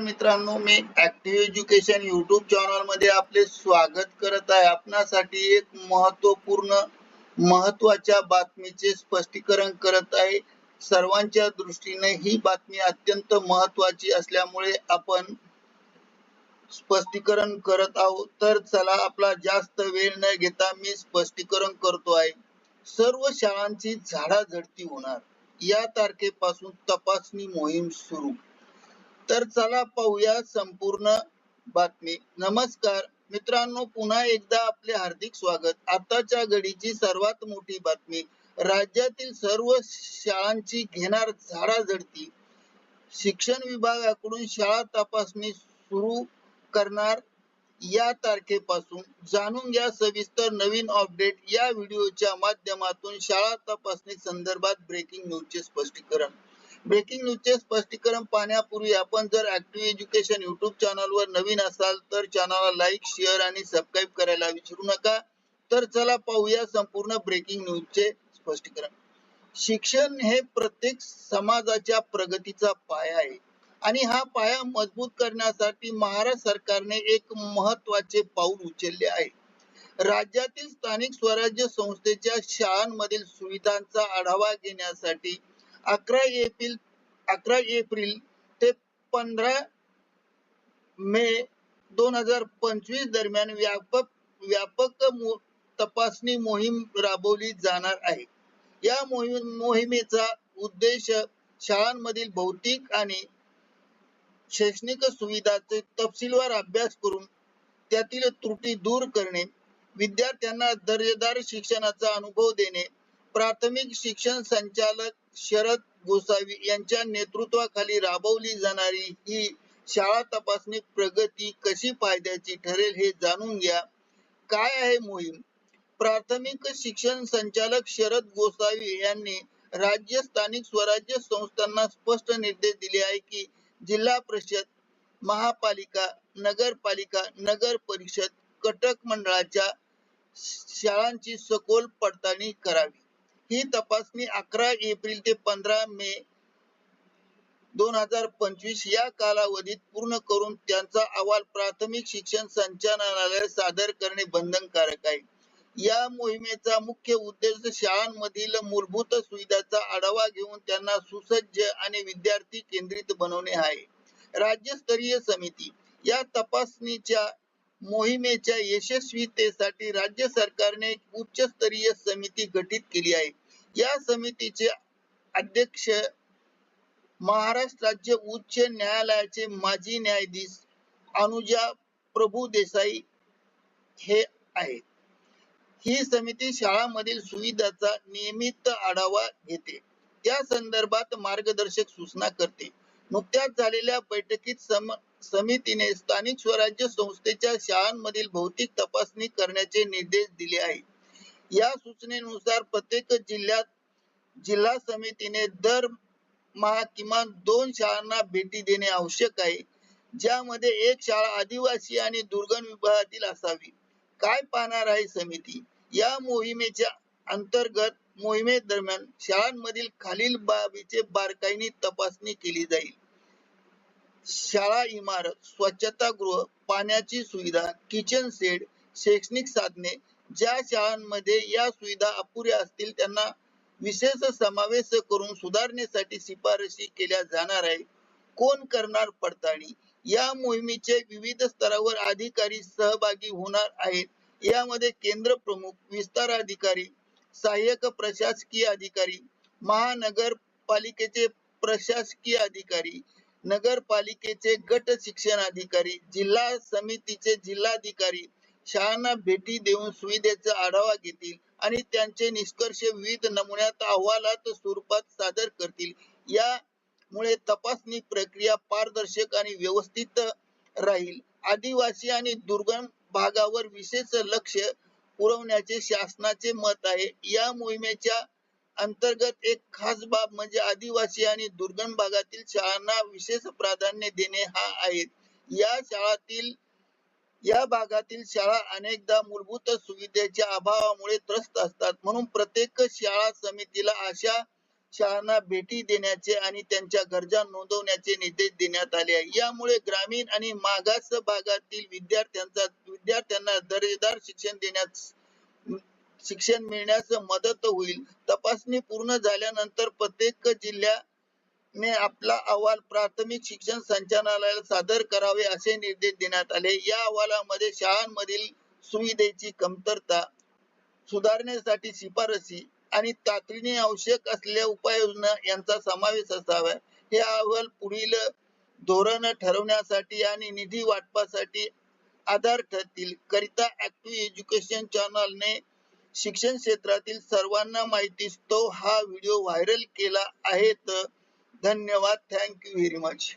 मित्रांनो मी active education YouTube चॅनलमध्ये आपले स्वागत करत आहे. आपणासाठी एक महत्त्वपूर्ण महत्त्वाच्या बातमीचे स्पष्टीकरण करत आहे. सर्वांच्या दृष्टीने ही बातमी अत्यंत महत्वाची असल्यामुळे आपण स्पष्टीकरण करत आहोत. तर चला आपला जास्त वेळ न घेता मी स्पष्टीकरण करतो आहे. सर्व शाळांची झाडाझडती होणार. या तारखेपासून तपासणी मोहीम सुरू. तर चला पाहूया संपूर्ण बातमी. नमस्कार. मित्रांनो पुन्हा एकदा आपले हार्दिक स्वागत. आताच्या घडीची सर्वात मोठी बातमी. राज्यातील सर्व शाळांची घेणार झाडाझडती शिक्षण विभागाकडून शाळा तपासणी सुरू करणार या तारखेपासून. जाणून घ्या सविस्तर नवीन अपडेट या व्हिडिओच्या माध्यमातून शाळा तपासणी संदर्भात ब्रेकिंग न्यूजचे स्पष्टीकरण. ब्रेकिंग न्यूजचे स्पष्टीकरण पाहण्यापूर्वी आपण जर ऍक्टिव्ह एज्युकेशन युट्यूब चॅनलवर नवीन असाल तर चॅनलला लाईक शेअर आणि सबस्क्राईब करायला विसरू नका. तर चला पाहूया संपूर्ण ब्रेकिंग न्यूजचे स्पष्टीकरण. शिक्षण हे प्रत्येक समाजाच्या प्रगतीचा पाया आहे. आणि हा पाया मजबूत करण्यासाठी महाराष्ट्र सरकारने एक महत्त्वाचे पाऊल उचलले आहे. राज्यातील स्थानिक स्वराज्य संस्थेच्या शाळांमधील सुविधांचा आढावा घेण्यासाठी अकरा एप्रिल अकरा एप्रिल ते पंधरा मे दोन हजार पंचवीस दरम्यान व्यापक व्यापक तपासणी मोहीम राबवली जाणार आहे. या मोहीम मोहिमेचा उद्देश शाळांमधील भौतिक आणि शैक्षणिक सुविधाचे तपशीलवार अभ्यास करून त्यातील त्रुटी दूर करणे विद्यार्थ्यांना दर्जेदार शिक्षणाचा अनुभव देणे प्राथमिक शिक्षण संचालक शरद गोसावी यांच्या नेतृत्वाखाली राबवली जाणारी ही शाळा तपासणी प्रगती कशी फायद्याची ठरेल हे जाणून घ्या. काय आहे मोहीम? प्राथमिक शिक्षण संचालक शरद गोसावी यांनी राज्य स्थानिक स्वराज्य संस्थांना स्पष्ट निर्देश दिले आहे की जिल्हा परिषद महापालिका नगरपालिका नगर परिषद कटक मंडळाच्या शाळांची सखोल पडताळणी करावी. ही तपासणी अकरा एप्रिल ते पंधरा मे दोन हजार पंचवीस या कालावधीत पूर्ण करून त्यांचा अहवाल प्राथमिक शिक्षण संचालनालय सादर करणे बंधनकारक आहे. या मोहिमेचा मुख्य उद्देश शाळांमधील मूलभूत सुविधांचा आढावा घेऊन त्यांना सुसज्ज आणि विद्यार्थी केंद्रित बनवणे आहे. राज्यस्तरीय समिती या तपासणीच्या मोहिमेच्या यशस्वीतेसाठी राज्य सरकारने एक उच्चस्तरीय समिती गठीत केली आहे. या समितीचे अध्यक्ष महाराष्ट्र राज्य उच्च न्यायालयाचे माजी न्यायाधीश अनुजा प्रभू देसाई हे आहे. ही समिती शाळांमधील सुविधाचा नियमित आढावा घेते. त्या संदर्भात मार्गदर्शक सूचना करते. नुकत्याच झालेल्या बैठकीत सम समितीने स्थानिक स्वराज्य संस्थेच्या शाळांमधील भौतिक तपासणी करण्याचे निर्देश दिले आहेत. या सूचनेनुसार प्रत्येक जिल्ह्यात जिल्हा समितीने दर महा किमान दोन शाळांना भेटी देणे आवश्यक आहे ज्यामध्ये एक शाळा आदिवासी आणि दुर्गम विभागातील असावी. काय पाहणार आहे समिती? या मोहिमेच्या अंतर्गत मोहिमे दरम्यान शाळांमधील खालील बाबीचे बारकाईने तपासणी केली जाईल. शाळा इमारत स्वच्छतागृह पाण्याची सुविधा किचन सेट शैक्षणिक साधने ज्या शाळांमध्ये या सुविधा अपुऱ्या असतील त्यांना विशेष समावेश करून सुधारण्यासाठी शिफारशी केल्या जाणार आहे कोण करणार पडताळणी? या मोहिमेचे विविध स्तरावर अधिकारी सहभागी होणार आहेत. यामध्ये केंद्र प्रमुख विस्तार अधिकारी सहाय्यक प्रशासकीय अधिकारी महानगरपालिकेचे प्रशासकीय अधिकारी नगरपालिकेचे गट शिक्षण अधिकारी जिल्हा समितीचे जिल्हाधिकारी शाळांना भेटी देऊन सुविधेचा आढावा घेतील आणि त्यांचे निष्कर्ष विविध नमुन्यात अहवालात स्वरूपात सादर करतील. यामुळे तपासणी प्रक्रिया पारदर्शक आणि व्यवस्थित राहील. आदिवासी आणि दुर्गम भागावर विशेष लक्ष पुरवण्याचे शासनाचे मत आहे. या मोहिमेच्या अंतर्गत एक खास बाब म्हणजे आदिवासी आणि दुर्गम भागातील शाळांना विशेष प्राधान्य देणे हा आहे. या शाळातील या भागातील शाळा अनेकदा मूलभूत सुविधेच्या अभावामुळे त्रस्त असतात. म्हणून प्रत्येक शाळा समितीला अशा शाळांना भेटी देण्याचे आणि त्यांच्या गरजा नोंदवण्याचे निर्देश देण्यात आले आहे. यामुळे ग्रामीण आणि मागास भागातील विद्यार्थ्यांचा विद्यार्थ्यांना दर्जेदार शिक्षण देण्यास शिक्षण मिळण्यास मदत होईल. तपासणी पूर्ण झाल्यानंतर प्रत्येक जिल्ह्याने आपला अहवाल प्राथमिक शिक्षण संचालनालयाला सादर करावे असे निर्देश देण्यात आले. या अहवालामध्ये शाळांमधील सुविधेची कमतरता सुधारण्यासाठी शिफारसी आणि तातडीने आवश्यक असलेल्या उपाययोजना यांचा समावेश असावा. हे अहवाल पुढील धोरण ठरवण्यासाठी आणि निधी वाटपासाठी आधार ठरतील. करिता ऍक्टिव्ह एज्युकेशन चॅनलने शिक्षण क्षेत्रातील सर्वांना माहिती तो हा व्हिडिओ व्हायरल केला आहे. धन्यवाद. Thank you very much